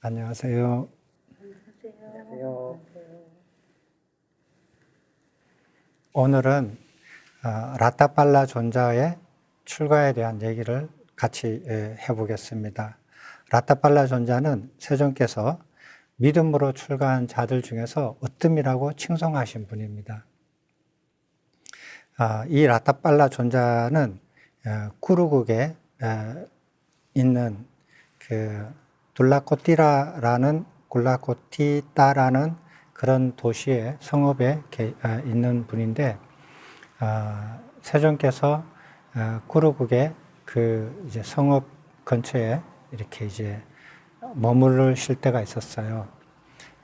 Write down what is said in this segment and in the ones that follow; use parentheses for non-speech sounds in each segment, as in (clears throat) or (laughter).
안녕하세요. 안녕하세요. 오늘은 어, 라타팔라 존자의 출가에 대한 얘기를 같이 예, 해보겠습니다. 라타팔라 존자는 세존께서 믿음으로 출가한 자들 중에서 으뜸이라고 칭송하신 분입니다. 아, 이 라타팔라 존자는 어, 꾸르국에 어, 있는 그 둘라코티라라는 굴라코티따라는 그런 도시의 성읍에 게- 아, 있는 분인데 아, 세종께서 아, 꾸르국의 그 이제 성읍 근처에 이렇게 이제 머무르실 때가 있었어요.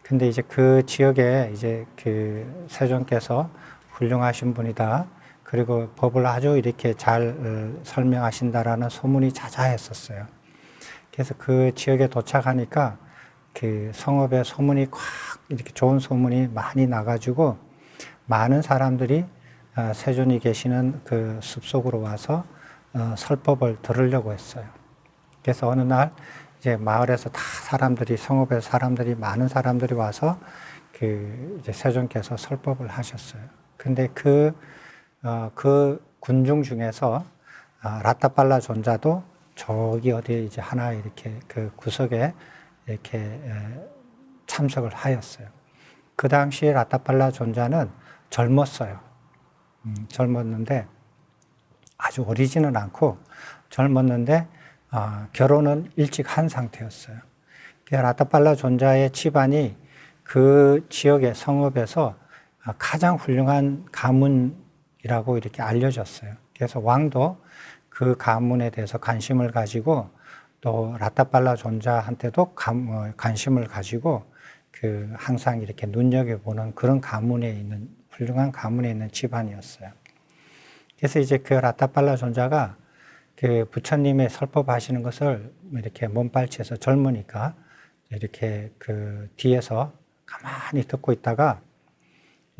근데 이제 그 지역에 이제 그 세종께서 훌륭하신 분이다. 그리고 법을 아주 이렇게 잘 어, 설명하신다라는 소문이 자자했었어요. 그래서 그 지역에 도착하니까 그 성읍에 소문이 꽉 이렇게 좋은 소문이 많이 나가지고 많은 사람들이 어, 세존이 계시는 그 숲속으로 와서 어, 설법을 들으려고 했어요. 그래서 어느 날 이제 마을에서 다 사람들이 성읍에 사람들이 많은 사람들이 와서 그 이제 세존께서 설법을 하셨어요. 근데 그, 어, 그 군중 중에서 아, 라타팔라 존자도 저기 어디에 이제 하나 이렇게 그 구석에 이렇게 에, 참석을 하였어요. 그 당시에 라타팔라 존자는 젊었어요. 음, 젊었는데 아주 어리지는 않고 젊었는데 아, 결혼은 일찍 한 상태였어요. 그 라타팔라 존자의 집안이 그 지역의 성읍에서 아, 가장 훌륭한 가문이라고 이렇게 알려졌어요. 그래서 왕도 그 가문에 대해서 관심을 가지고 또 라타팔라 존자한테도 감- 어, 관심을 가지고 그 항상 이렇게 눈여겨보는 그런 가문에 있는 훌륭한 가문에 있는 집안이었어요. 그래서 이제 그 라타팔라 존자가 그 부처님의 설법하시는 것을 이렇게 몸발치해서 젊으니까 이렇게 그 뒤에서 가만히 듣고 있다가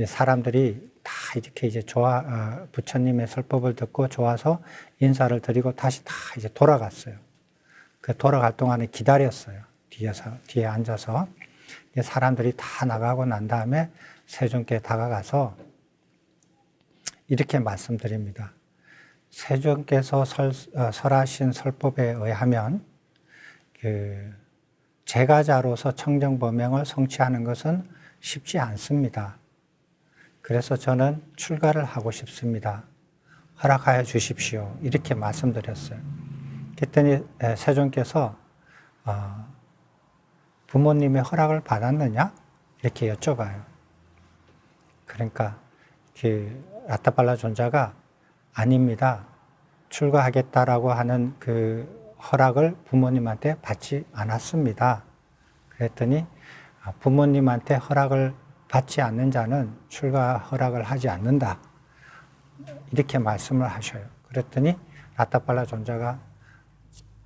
사람들이 다 이렇게 이제 좋아 어, 부처님의 설법을 듣고 좋아서 인사를 드리고 다시 다 이제 돌아갔어요. 그 돌아갈 동안에 기다렸어요. 뒤에서 뒤에 앉아서 사람들이 다 나가고 난 다음에 세존께 다가가서 이렇게 말씀드립니다. 세존께서 설, 어, 설하신 설법에 의하면 그 제가자로서 청정법명을 성취하는 것은 쉽지 않습니다. 그래서 저는 출가를 하고 싶습니다. 허락하여 주십시오. 이렇게 말씀드렸어요. 그랬더니 에, 세존께서 어, 부모님의 허락을 받았느냐? 이렇게 여쭤봐요. 그러니까 그 라타팔라 존자가 아닙니다. 출가하겠다라고 하는 그 허락을 부모님한테 받지 않았습니다. 그랬더니 아, 부모님한테 허락을 받지 않는 자는 출가 허락을 하지 않는다. 이렇게 말씀을 하셔요. 그랬더니 라타팔라 존자가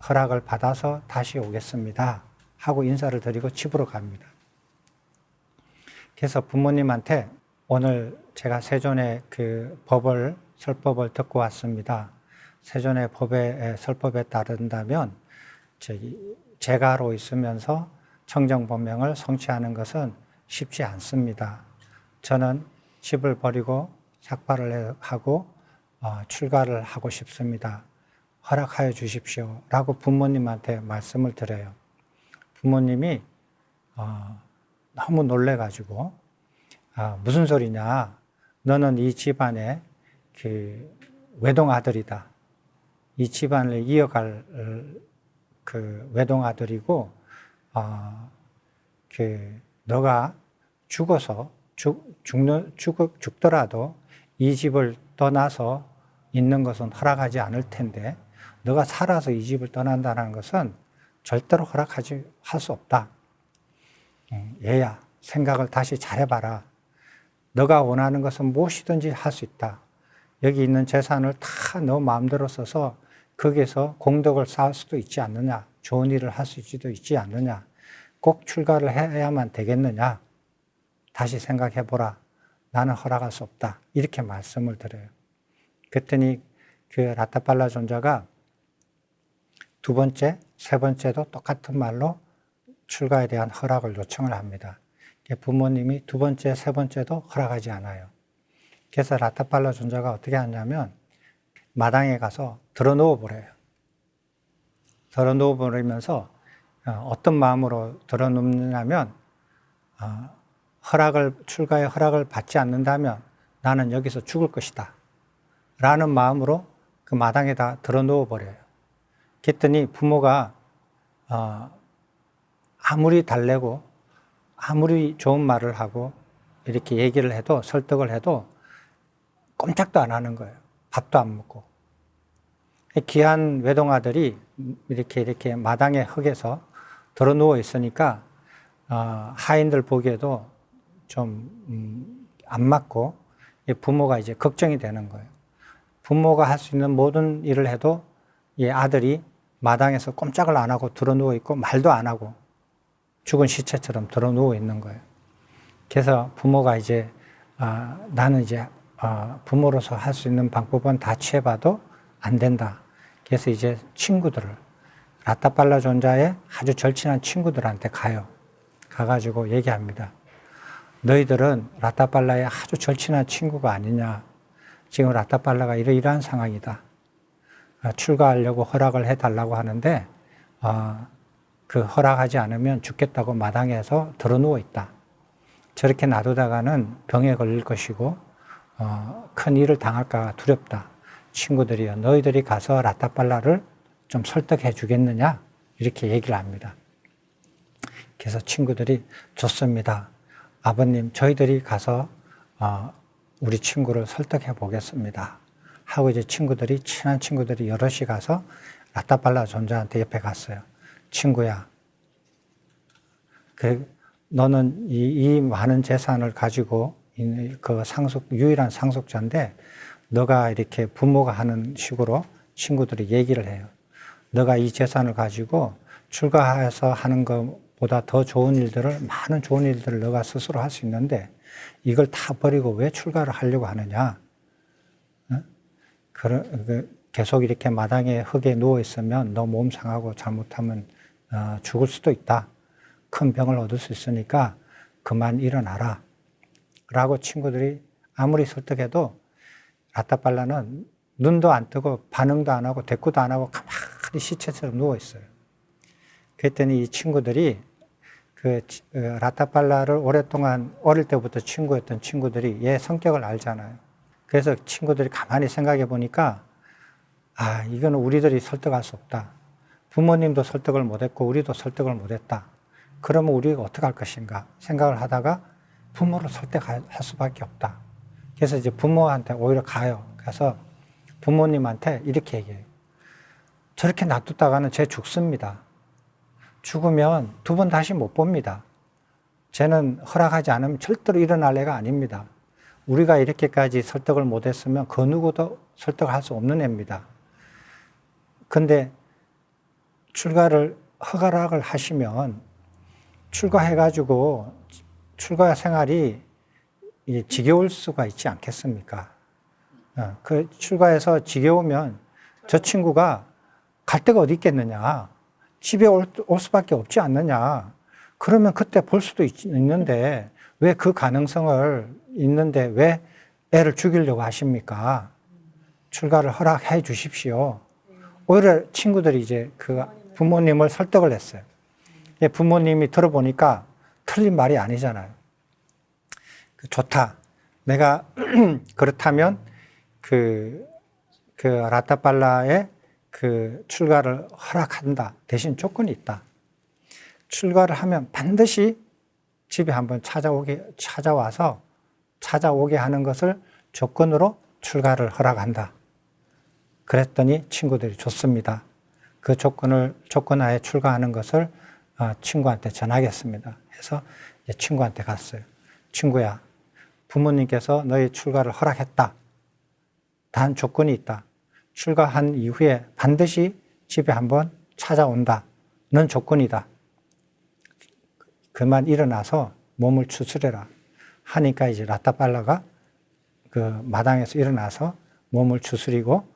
허락을 받아서 다시 오겠습니다. 하고 인사를 드리고 집으로 갑니다. 그래서 부모님한테 오늘 제가 세존의 그 법을 설법을 듣고 왔습니다. 세존의 법의 설법에 따른다면 제가로 있으면서 청정법명을 성취하는 것은 쉽지 않습니다. 저는 집을 버리고 삭발을 하고 어, 출가를 하고 싶습니다. 허락하여 주십시오. 라고 부모님한테 말씀을 드려요. 부모님이 어, 너무 놀래가지고 아, 무슨 소리냐? 너는 이 집안의 그 외동 아들이다. 이 집안을 이어갈 어, 그 외동 아들이고, 어, 그 너가 죽어서 죽 죽는 죽 죽더라도 이 집을 떠나서 있는 것은 허락하지 않을 텐데, 너가 살아서 이 집을 떠난다는 것은 절대로 허락하지 할 수 없다. 음, 얘야, 생각을 다시 잘해봐라. 너가 원하는 것은 무엇이든지 할 수 있다. 여기 있는 재산을 다 너 마음대로 써서 거기에서 공덕을 쌓을 수도 있지 않느냐. 좋은 일을 할수 있지도 있지 않느냐. 꼭 출가를 해야만 되겠느냐. 다시 생각해 보라. 나는 허락할 수 없다. 이렇게 말씀을 드려요. 그랬더니 그 라타팔라 존자가 두 번째, 세 번째도 똑같은 말로 출가에 대한 허락을 요청을 합니다. 부모님이 두 번째, 세 번째도 허락하지 않아요. 그래서 라타팔라 존자가 어떻게 하냐면 마당에 가서 들어 누워 버려요. 들어 누워 버리면서 어, 어떤 마음으로 들어 눕느냐면 어, 허락을 출가의 허락을 받지 않는다면 나는 여기서 죽을 것이다. 라는 마음으로 그 마당에다 들어 누워 버려요. 그랬더니 부모가 어, 아무리 달래고 아무리 좋은 말을 하고 이렇게 얘기를 해도 설득을 해도 꼼짝도 안 하는 거예요. 밥도 안 먹고. 귀한 외동아들이 이렇게 이렇게 마당에 흙에서 들어 누워 있으니까 어, 하인들 보기에도 좀 음, 안 맞고 이 부모가 이제 걱정이 되는 거예요. 부모가 할 수 있는 모든 일을 해도 이 아들이 마당에서 꼼짝을 안 하고 들어 누워 있고 말도 안 하고 죽은 시체처럼 들어 누워 있는 거예요. 그래서 부모가 이제 아, 나는 이제 아, 부모로서 할 수 있는 방법은 다 취해봐도 안 된다. 그래서 이제 친구들을 라타팔라 존자의 아주 절친한 친구들한테 가요. 가가지고 얘기합니다. 너희들은 라타팔라의 아주 절친한 친구가 아니냐. 지금 라타팔라가 이러이러한 상황이다. 아, 출가하려고 허락을 해달라고 하는데 아, 그 허락하지 않으면 죽겠다고 마당에서 들어 누워 있다. 저렇게 놔두다가는 병에 걸릴 것이고 어, 큰 일을 당할까 두렵다. 친구들이요, 너희들이 가서 라타팔라를 좀 설득해 주겠느냐? 이렇게 얘기를 합니다. 그래서 친구들이 좋습니다. 아버님, 저희들이 가서 어, 우리 친구를 설득해 보겠습니다. 하고 이제 친구들이 친한 친구들이 여럿이 가서 라타팔라 존자한테 옆에 갔어요. 친구야, 그 너는 이, 이 많은 재산을 가지고 그 상속 유일한 상속자인데 너가 이렇게 부모가 하는 식으로 친구들이 얘기를 해요. 너가 이 재산을 가지고 출가해서 하는 것보다 더 좋은 일들을 많은 좋은 일들을 너가 스스로 할 수 있는데 이걸 다 버리고 왜 출가를 하려고 하느냐? 어? 그 계속 이렇게 마당에 흙에 누워 있으면 너 몸 상하고 잘못하면 어, 죽을 수도 있다. 큰 병을 얻을 수 있으니까 그만 일어나라. 라고 친구들이 아무리 설득해도 라타팔라는 눈도 안 뜨고 반응도 안 하고 대꾸도 안 하고 가만히 시체처럼 누워 있어요. 그랬더니 이 친구들이 그 어, 라타팔라를 오랫동안 어릴 때부터 친구였던 친구들이 얘 성격을 알잖아요. 그래서 친구들이 가만히 생각해 보니까 아, 이거는 우리들이 설득할 수 없다. 부모님도 설득을 못했고 우리도 설득을 못했다. 그러면 우리가 어떻게 할 것인가 생각을 하다가 부모를 설득할 수밖에 없다. 그래서 이제 부모한테 오히려 가요. 그래서 부모님한테 이렇게 얘기해요. 저렇게 놔두다가는 쟤 죽습니다. 죽으면 두 번 다시 못 봅니다. 쟤는 허락하지 않으면 절대로 일어날 애가 아닙니다. 우리가 이렇게까지 설득을 못했으면 그 누구도 설득할 수 없는 애입니다. 근데 출가를 허가락을 하시면 출가해가지고 출가 생활이 지겨울 수가 있지 않겠습니까? 어, 그 출가해서 지겨우면 저 친구가 갈 데가 어디 있겠느냐? 집에 올, 올 수밖에 없지 않느냐? 그러면 그때 볼 수도 있, 있는데 왜 그 가능성을 있는데 왜 애를 죽이려고 하십니까? 출가를 허락해 주십시오. 오히려 친구들이 이제 그 부모님을 설득을 했어요. 부모님이 들어보니까 틀린 말이 아니잖아요. 그 좋다. 내가 (clears throat) 그렇다면 그, 그 라타팔라의 그 출가를 허락한다. 대신 조건이 있다. 출가를 하면 반드시 집에 한번 찾아오게, 찾아와서 찾아오게 하는 것을 조건으로 출가를 허락한다. 그랬더니 친구들이 좋습니다. 그 조건을, 조건하에 출가하는 것을 어, 친구한테 전하겠습니다. 해서 친구한테 갔어요. 친구야, 부모님께서 너의 출가를 허락했다. 단 조건이 있다. 출가한 이후에 반드시 집에 한번 찾아온다는 조건이다. 그만 일어나서 몸을 추스려라. 하니까 이제 라타팔라가 그 마당에서 일어나서 몸을 추스리고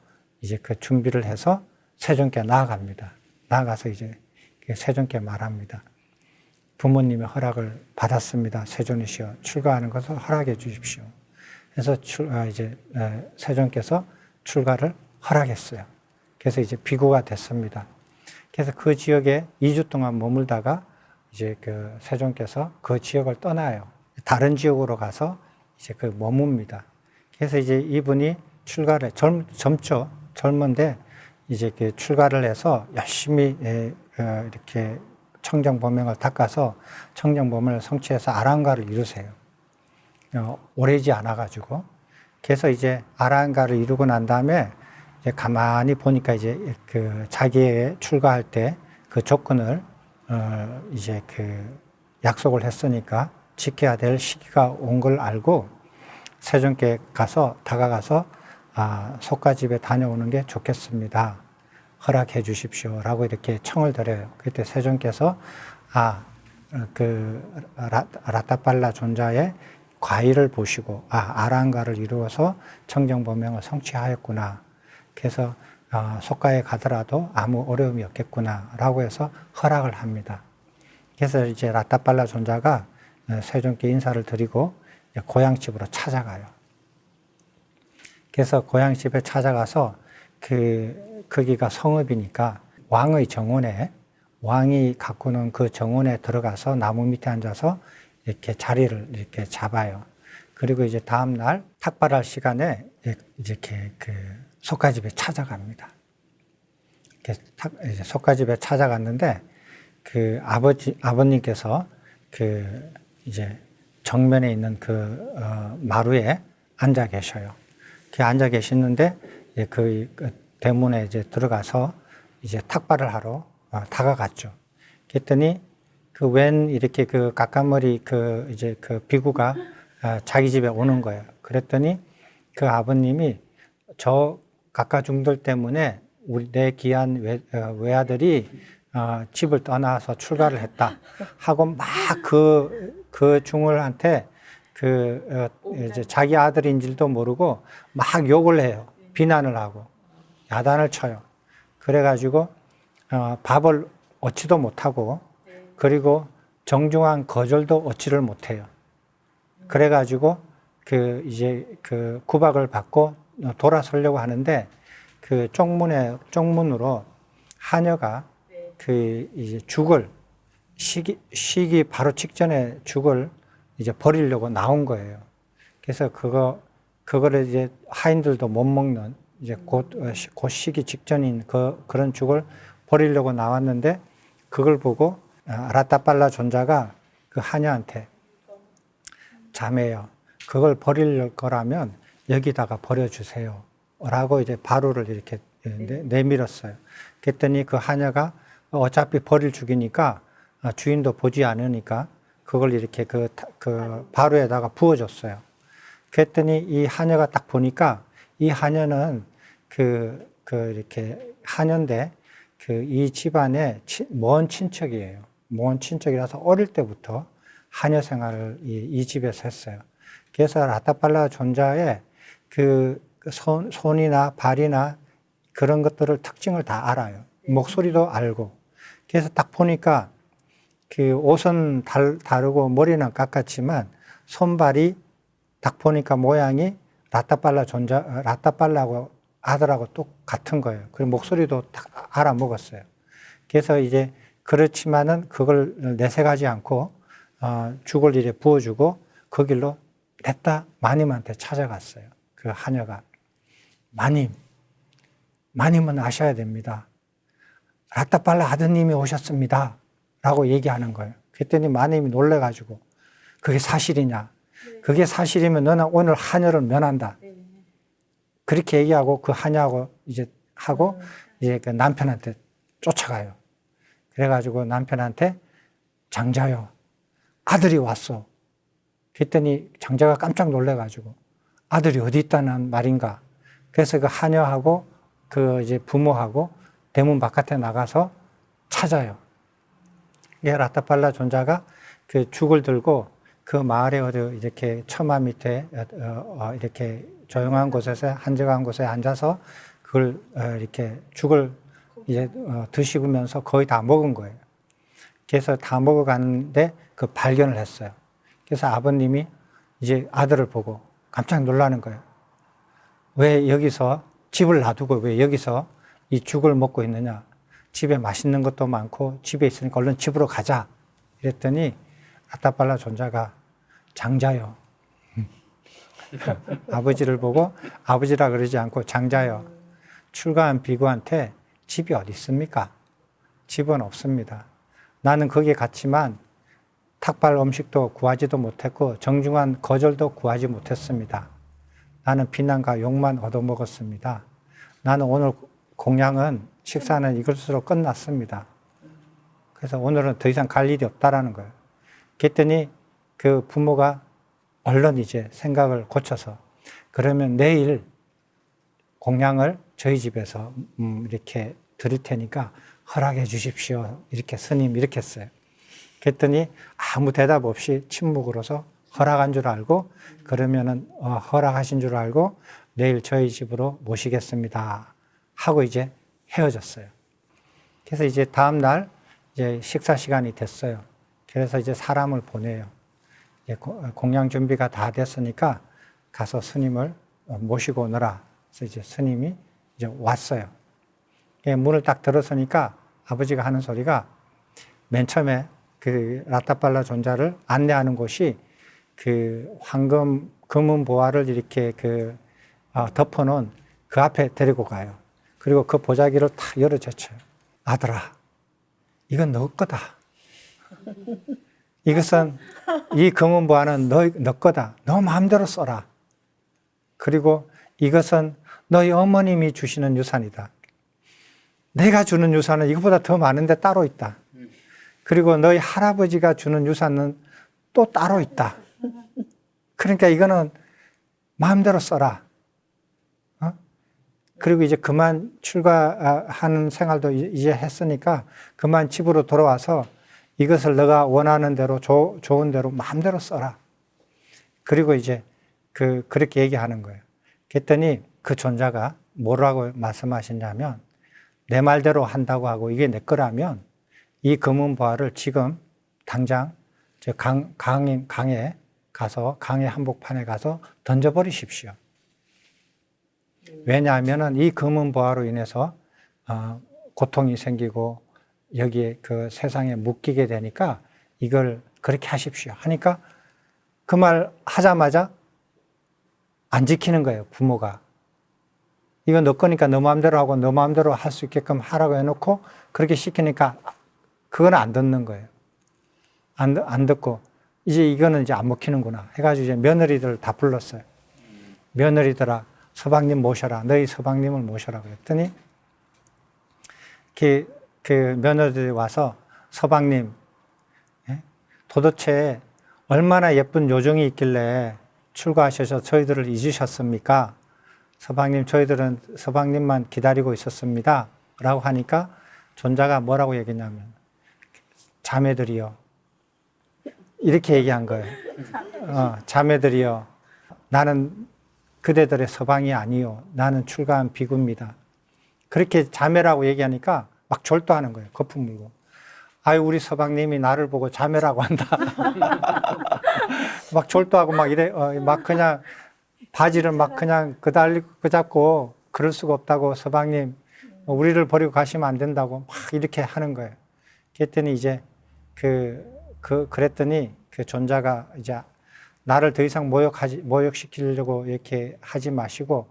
이제 그 준비를 해서 세종께 나아갑니다. 나아가서 이제 세종께 말합니다. 부모님의 허락을 받았습니다. 세존이시여 출가하는 것을 허락해 주십시오. 그래서 출, 아, 이제 에, 세존께서 출가를 허락했어요. 그래서 이제 비구가 됐습니다. 그래서 그 지역에 2주 동안 머물다가 이제 그 세존께서 그 지역을 떠나요. 다른 지역으로 가서 이제 그 머뭅니다. 그래서 이제 이분이 출가를 젊, 젊죠. 젊은데 이제 그 출가를 해서 열심히 에, 어, 이렇게 청정 범행을 닦아서 청정 범을 성취해서 아랑가를 이루세요. 어, 오래지 않아 가지고. 그래서 이제 아랑가를 이루고 난 다음에 가만히 보니까 이제 그 자기의 출가할 때 그 조건을 어, 이제 그 약속을 했으니까 지켜야 될 시기가 온 걸 알고 세종께 가서 다가가서 아, 속가집에 다녀오는 게 좋겠습니다. 허락해 주십시오 라고 이렇게 청을 드려요. 그때 세종께서 아, 어, 그 라, 라타팔라 존자의 과일을 보시고 아, 아랑가를 이루어서 청정범명을 성취하였구나. 그래서 어, 속가에 가더라도 아무 어려움이 없겠구나라고 해서 허락을 합니다. 그래서 이제 라타팔라 존자가 어, 세종께 인사를 드리고 이제 고향 집으로 찾아가요. 그래서 고향 집에 찾아가서 그 거기가 성읍이니까 왕의 정원에 왕이 가꾸는 그 정원에 들어가서 나무 밑에 앉아서 이렇게 자리를 이렇게 잡아요. 그리고 이제 다음 날 탁발할 시간에 이렇게 그 속가집에 찾아갑니다. 이제 속가집에 찾아갔는데 그 아버지 아버님께서 그 이제 정면에 있는 그 어, 마루에 앉아 계셔요. 그 앉아 계시는데 그, 그 대문에 이제 들어가서 이제 탁발을 하러 어, 다가갔죠. 그랬더니 그 웬 이렇게 그 까까머리 그 이제 그 비구가 어, 자기 집에 오는 거예요. 그랬더니 그 아버님이 저 각가중들 때문에 우리 내 귀한 외, 어, 외아들이 어, 집을 떠나서 출가를 했다 하고 막 그그 중을한테 그 어, 이제 자기 아들인 줄도 모르고 막 욕을 해요. 비난을 하고 야단을 쳐요. 그래가지고 어, 밥을 얻지도 못하고 그리고 정중한 거절도 얻지를 못해요. 그래가지고 그 이제 그 구박을 받고 돌아서려고 하는데 그 쪽문에 쪽문으로 하녀가 그 이제 죽을 시기 시기 바로 직전에 죽을 이제 버리려고 나온 거예요. 그래서 그거 그거를 이제 하인들도 못 먹는 이제 곧, 어, 시- 곧 시기 직전인 그 그런 죽을 버리려고 나왔는데 그걸 보고 아, 라타팔라 존자가 그 하녀한테 자매요. 그걸 버릴 거라면 여기다가 버려주세요. 라고 이제 바로를 이렇게 내- 내밀었어요. 그랬더니 그 하녀가 어차피 버릴 죽이니까 아, 주인도 보지 않으니까 그걸 이렇게 그, 타- 그 바로에다가 부어줬어요. 그랬더니 이 하녀가 딱 보니까 이 하녀는 그, 그 이렇게 하녀인데 그 이 집안의 치- 먼 친척이에요. 먼 친척이라서 어릴 때부터 하녀 생활을 이, 이 집에서 했어요. 그래서 라타팔라 존자의 그 손, 손이나 발이나 그런 것들을 특징을 다 알아요. 목소리도 알고. 그래서 딱 보니까 그 옷은 달, 다르고 머리는 깎았지만 손발이 딱 보니까 모양이 라타팔라 존자, 어, 라타팔라고 아들하고 똑같은 거예요. 그리고 목소리도 딱 알아먹었어요. 그래서 이제 그렇지만은 그걸 내색하지 않고 어, 죽을 일에 부어주고 그 길로 냈다 마님한테 찾아갔어요. 그 하녀가 마님, 마님은 아셔야 됩니다. 라타팔라 아드님이 오셨습니다. 라고 얘기하는 거예요. 그랬더니 마님이 놀래가지고 그게 사실이냐? 그게 사실이면 너는 오늘 하녀를 면한다. 그렇게 얘기하고 그 하냐고 이제 하고 이제 그 남편한테 쫓아가요. 그래가지고 남편한테 장자요. 아들이 왔어. 그랬더니 장자가 깜짝 놀래가지고 아들이 어디 있다는 말인가. 그래서 그 하녀하고 그 이제 부모하고 대문 바깥에 나가서 찾아요. 예, 라타팔라 존자가 그 죽을 들고 그 마을에 어디 이렇게 처마 밑에 어, 어, 이렇게 조용한 곳에서 한적한 곳에 앉아서 그걸 어, 이렇게 죽을 이제 어, 드시면서 거의 다 먹은 거예요. 그래서 다 먹어가는데 그 발견을 했어요. 그래서 아버님이 이제 아들을 보고 깜짝 놀라는 거예요. 왜 여기서 집을 놔두고 왜 여기서 이 죽을 먹고 있느냐? 집에 맛있는 것도 많고 집에 있으니까 얼른 집으로 가자. 이랬더니 아따팔라 존자가 장자요. (laughs) 아버지를 보고 아버지라 그러지 않고 장자요. 출가한 비구한테 집이 어디 있습니까? 집은 없습니다. 나는 거기에 갔지만 탁발 음식도 구하지도 못했고 정중한 거절도 구하지 못했습니다. 나는 비난과 욕만 얻어먹었습니다. 나는 오늘 공양은 식사는 이것으로 끝났습니다. 그래서 오늘은 더 이상 갈 일이 없다라는 거예요. 그랬더니 그 부모가 얼른 이제 생각을 고쳐서 그러면 내일 공양을 저희 집에서 음, 이렇게 드릴 테니까 허락해 주십시오. 이렇게 스님 이렇게 했어요. 그랬더니 아무 대답 없이 침묵으로서 허락한 줄 알고 그러면은 어, 허락하신 줄 알고 내일 저희 집으로 모시겠습니다. 하고 이제 헤어졌어요. 그래서 이제 다음 날 이제 식사 시간이 됐어요. 그래서 이제 사람을 보내요. 이제 고- 공양 준비가 다 됐으니까 가서 스님을 어, 모시고 오너라. 그래서 이제 스님이 이제 왔어요. 예, 문을 딱 들었으니까 아버지가 하는 소리가 맨 처음에 그 라타팔라 존자를 안내하는 곳이 그 황금 금은 보화를 이렇게 그 어, 덮어놓은 그 앞에 데리고 가요. 그리고 그 보자기를 탁 열어젖혀요. 아들아, 이건 너 거다. (laughs) 이것은 이 금은 보화는 너, 너 거다. 너 마음대로 써라. 그리고 이것은 너희 어머님이 주시는 유산이다. 내가 주는 유산은 이것보다 더 많은데 따로 있다. 그리고 너희 할아버지가 주는 유산은 또 따로 있다. 그러니까 이거는 마음대로 써라. 어? 그리고 이제 그만 출가하는 생활도 이- 이제 했으니까 그만 집으로 돌아와서 이것을 너가 원하는 대로 조, 좋은 대로 마음대로 써라. 그리고 이제 그 그렇게 얘기하는 거예요. 그랬더니 그 존자가 뭐라고 말씀하셨냐면 내 말대로 한다고 하고 이게 내 거라면 이 금은 보화를 지금 당장 저 강, 강인, 강에 가서 강의 한복판에 가서 던져버리십시오. 왜냐하면은 이 금은 보화로 인해서 어, 고통이 생기고 여기에 그 세상에 묶이게 되니까 이걸 그렇게 하십시오. 하니까 그 말 하자마자 안 지키는 거예요, 부모가. 이거 너 거니까 너 마음대로 하고 너 마음대로 할 수 있게끔 하라고 해놓고 그렇게 시키니까 그건 안 듣는 거예요. 안, 듣- 안 듣고 이제 이거는 이제 안 먹히는구나 해가지고 이제 며느리들 다 불렀어요. 며느리들아 서방님 모셔라. 너희 서방님을 모셔라 그랬더니 그, 그 며느리들이 와서 서방님 예? 도대체 얼마나 예쁜 요정이 있길래 출가하셔서 저희들을 잊으셨습니까? 서방님, 저희들은 서방님만 기다리고 있었습니다. 라고 하니까 존자가 뭐라고 얘기했냐면, 자매들이요. 이렇게 얘기한 거예요. 어, 자매들이요. 나는 그대들의 서방이 아니요. 나는 출가한 비구입니다. 그렇게 자매라고 얘기하니까 막 졸도하는 거예요. 거품 물고. 아유, 우리 서방님이 나를 보고 자매라고 한다. (laughs) 막 졸도하고 막 이래, 어, 막 그냥 바지를 막 그냥 그달리 그 잡고 그럴 수가 없다고 서방님 우리를 버리고 가시면 안 된다고 막 이렇게 하는 거예요. 그랬더니 이제 그, 그, 그랬더니 그 존자가 이제 나를 더 이상 모욕하지, 모욕시키려고 이렇게 하지 마시고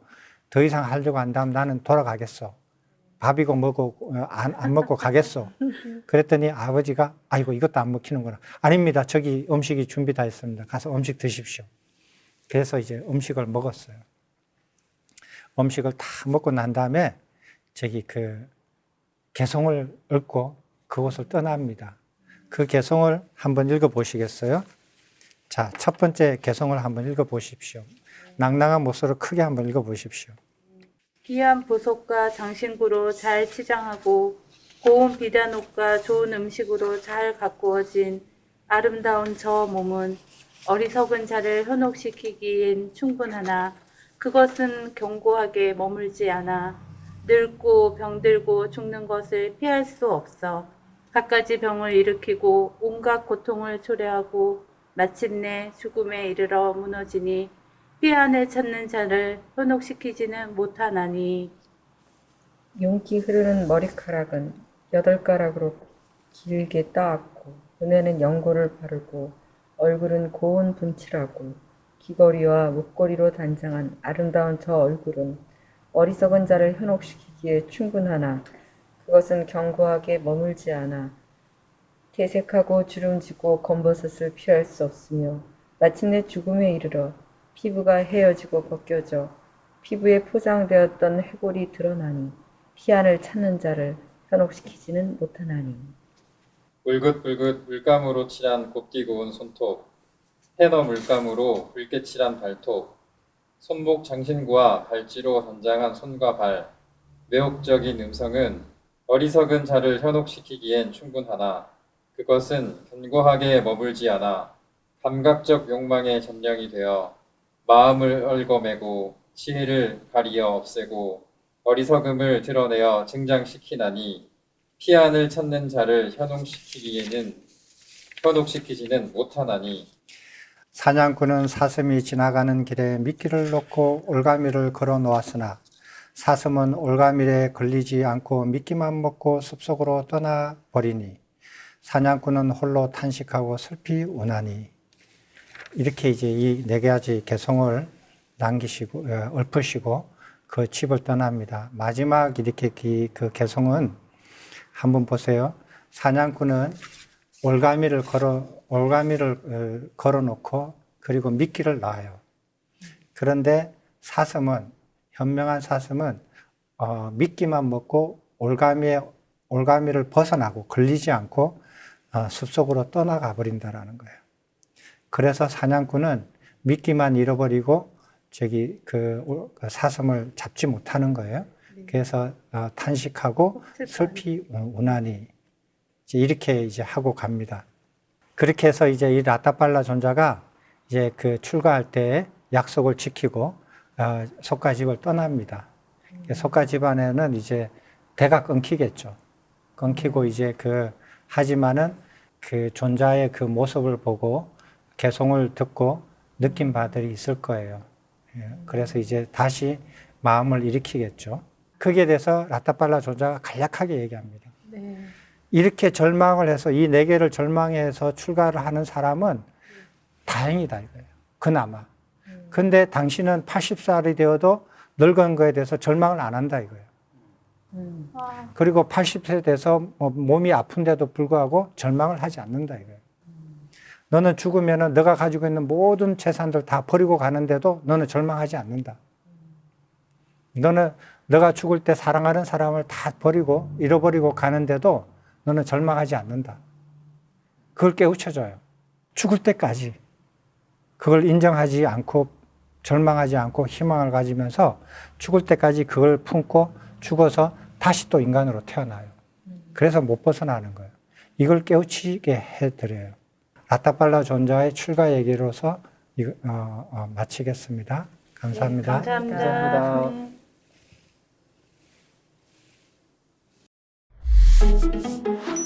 더 이상 하려고 한다면 나는 돌아가겠어. 밥이고 뭐고 어, 안, 안 먹고 가겠어. 그랬더니 아버지가 아이고 이것도 안 먹히는구나. 아닙니다. 저기 음식이 준비 다 했습니다. 가서 음식 드십시오. 그래서 이제 음식을 먹었어요. 음식을 다 먹고 난 다음에 저기 그 개송을 읊고 그곳을 떠납니다. 그 개송을 한번 읽어 보시겠어요? 자, 첫 번째 개송을 한번 읽어 보십시오. 낭낭한 목소리로 크게 한번 읽어 보십시오. 귀한 보석과 장신구로 잘 치장하고 고운 비단옷과 좋은 음식으로 잘 가꾸어진 아름다운 저 몸은 어리석은 자를 현혹시키기엔 충분하나 그것은 견고하게 머물지 않아 늙고 병들고 죽는 것을 피할 수 없어 갖가지 병을 일으키고 온갖 고통을 초래하고 마침내 죽음에 이르러 무너지니 피안을 찾는 자를 현혹시키지는 못하나니. 윤기 흐르는 머리카락은 여덟 가락으로 길게 따았고 눈에는 연고를 바르고 얼굴은 고운 분칠하고 귀걸이와 목걸이로 단장한 아름다운 저 얼굴은 어리석은 자를 현혹시키기에 충분하나 그것은 견고하게 머물지 않아 퇴색하고 주름지고 검버섯을 피할 수 없으며 마침내 죽음에 이르러 피부가 헤어지고 벗겨져 피부에 포장되었던 해골이 드러나니 피안을 찾는 자를 현혹시키지는 못하나니. 울긋불긋 물감으로 칠한 곱디 고운 손톱, 해너 물감으로 붉게 칠한 발톱, 손목 장신구와 발찌로 단장한 손과 발, 매혹적인 음성은 어리석은 자를 현혹시키기엔 충분하나 그것은 견고하게 머물지 않아 감각적 욕망의 전령이 되어 마음을 얽어매고 지혜를 가리어 없애고 어리석음을 드러내어 증장시키나니 피안을 찾는 자를 현혹시키기에는 현혹시키지는 못하나니 사냥꾼은 사슴이 지나가는 길에 미끼를 놓고 올가미를 걸어 놓았으나 사슴은 올가미에 걸리지 않고 미끼만 먹고 숲속으로 떠나 버리니 사냥꾼은 홀로 탄식하고 슬피 우나니 이렇게 이제 이 네 가지 개성을 남기시고 어, 읊으시고 그 집을 떠납니다. 마지막 이렇게 그- 그 개성은 한번 보세요. 사냥꾼은 올가미를 걸어 올가미를 어, 걸어놓고 그리고 미끼를 놔요. 그런데 사슴은 현명한 사슴은 어, 미끼만 먹고 올가미에 올가미를 벗어나고 걸리지 않고 어, 숲속으로 떠나가 버린다라는 거예요. 그래서 사냥꾼은 미끼만 잃어버리고 저기 그 올- 그 사슴을 잡지 못하는 거예요. 그래서 어, 탄식하고 슬피 우- 우나니 이제 이렇게 이제 하고 갑니다. 그렇게 해서 이제 이 라타팔라 존자가 이제 그 출가할 때 약속을 지키고 어, 속가 집을 떠납니다. 속가 집안에는 이제 대가 끊기겠죠. 끊기고 이제 그 하지만은 그 존자의 그 모습을 보고 개송을 듣고 느낀 바들이 있을 거예요. 예, 그래서 이제 다시 마음을 일으키겠죠. 거기에 대해서 라타팔라 존자가 간략하게 얘기합니다. 네. 이렇게 절망을 해서 이 네 개를 절망해서 출가를 하는 사람은 다행이다 이거예요. 그나마. 근데 당신은 80살이 되어도 늙은 거에 대해서 절망을 안 한다 이거예요. 음, 아, 그리고 80세 돼서 뭐 몸이 아픈데도 불구하고 절망을 하지 않는다 이거예요. 너는 죽으면은 너가 가지고 있는 모든 재산들 다 버리고 가는데도 너는 절망하지 않는다. 너는 너가 죽을 때 사랑하는 사람을 다 버리고 잃어버리고 가는데도 너는 절망하지 않는다. 그걸 깨우쳐줘요. 죽을 때까지. 그걸 인정하지 않고 절망하지 않고 희망을 가지면서 죽을 때까지 그걸 품고 죽어서 다시 또 인간으로 태어나요. 그래서 못 벗어나는 거예요. 이걸 깨우치게 해드려요. 라타팔라 존자의 출가 얘기로서 이거, 어, 어, 마치겠습니다. 감사합니다. 감사합니다. 감사합니다. 네.